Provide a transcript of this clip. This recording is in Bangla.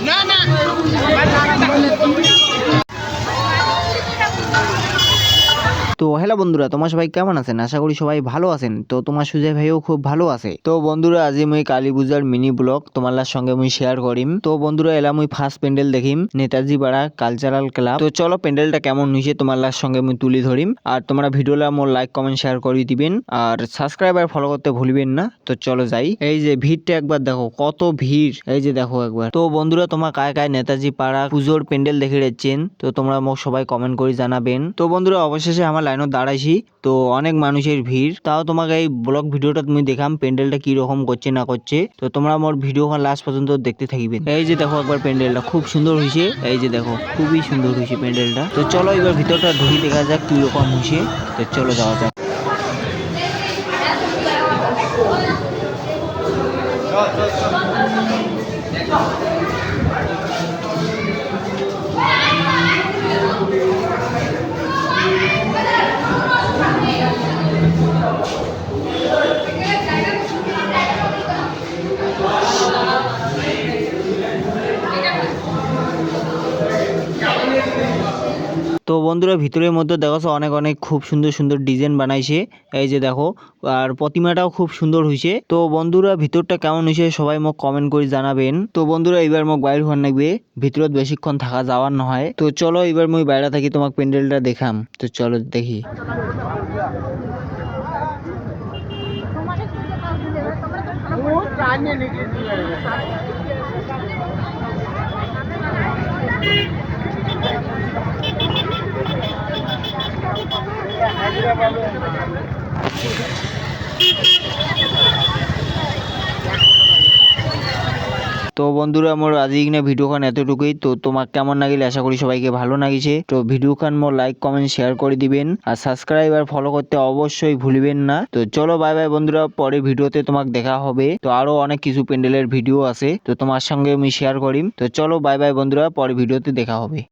না হ্যালো বন্ধুরা, তোমার সবাই কেমন আছেন? আশা করি সবাই ভালো আছেন। তো তোমার সুজয় ভাইও খুব ভালো আছে। তো বন্ধুরা, আজি মুই কালী পূজার মিনি ব্লগ তোমার সঙ্গে মুই শেয়ার করিম। তো বন্ধুরা এলা মুই ফার্স্ট প্যান্ডেল দেখিম, নেতাজি পাড়া কালচারাল ক্লাব তো চলো প্যান্ডেলটা কেমন হয়েছে তোমার সঙ্গে মুই তুলি ধরিম। আর তোমরা ভিডিওটা মোর লাইক কমেন্ট শেয়ার করে দিবেন। আর সাবস্ক্রাইব আর ফলো করতে ভুলবেন না। তো চলো যাই। এই যে ভিড়টা একবার দেখো, কত ভিড়। এই যে দেখো একবার। তো বন্ধুরা, তোমার কায় কায় নেতাজি পাড়া পুজোর প্যান্ডেল দেখে রেখেছেন তো তোমরা মোক সবাই কমেন্ট করে জানাবেন। তো বন্ধুরা, অবশেষে আমার লাইনত দাঁড়াইছি। তো অনেক মানুষের ভিড়। তাও তোমাকে এই ব্লগ ভিডিওটা তুমি দেখাম, প্যান্ডেলটা কি রকম করছে না করছে। তো তোমরা মোর ভিডিও লাস্ট পর্যন্ত দেখতে থাকিবেন এই যে দেখো একবার প্যান্ডেলটা খুব সুন্দর হয়েছে এই যে দেখো, খুবই সুন্দর হয়েছে প্যান্ডেলটা। তো চলো এবার ভিতরটা ঢুকি, দেখা যাক কি রকম হয়েছে তো চলো যাওয়া যাক। তো বন্ধুরা, ভিতরের মধ্যে দেখো অনেক অনেক খুব সুন্দর সুন্দর ডিজাইন বানাইছে। এই যে দেখো, আর প্রতিমাটাও খুব সুন্দর হয়েছে তো বন্ধুরা, ভিতরটা কেমন হয়েছে সবাই মোক কমেন্ট করে জানাবেন। তো বন্ধুরা এবার মোক বাইর হওয়ার লাগবে। ভিতৰত বেশিক্ষণ থাকা যাওয়ার নহয়। তো চলো এবার মই বাইরে থাকি তোমাক প্যান্ডেলটা দেখাম। তো চলো দেখি। তো বন্ধুরা, মোর আজি কিনা ভিডিওখান এতটুকুই। তো তোমাক কেমন লাগিল? আশা করি সবাইকে ভালো লাগিছে। তো ভিডিওখান মোর লাইক কমেন্ট শেয়ার করে দিবেন। আর সাবস্ক্রাইব আর ফলো করতে অবশ্যই ভুলবেন না। তো চলো বাই বাই বন্ধুরা। পরে ভিডিওতে তোমাক দেখা হবে। তো আরও অনেক কিছু প্যান্ডেলের ভিডিও আছে। তো তোমার সঙ্গে আমি শেয়ার করিম। তো চলো বাই বাই বন্ধুরা। পরে ভিডিওতে দেখা হবে।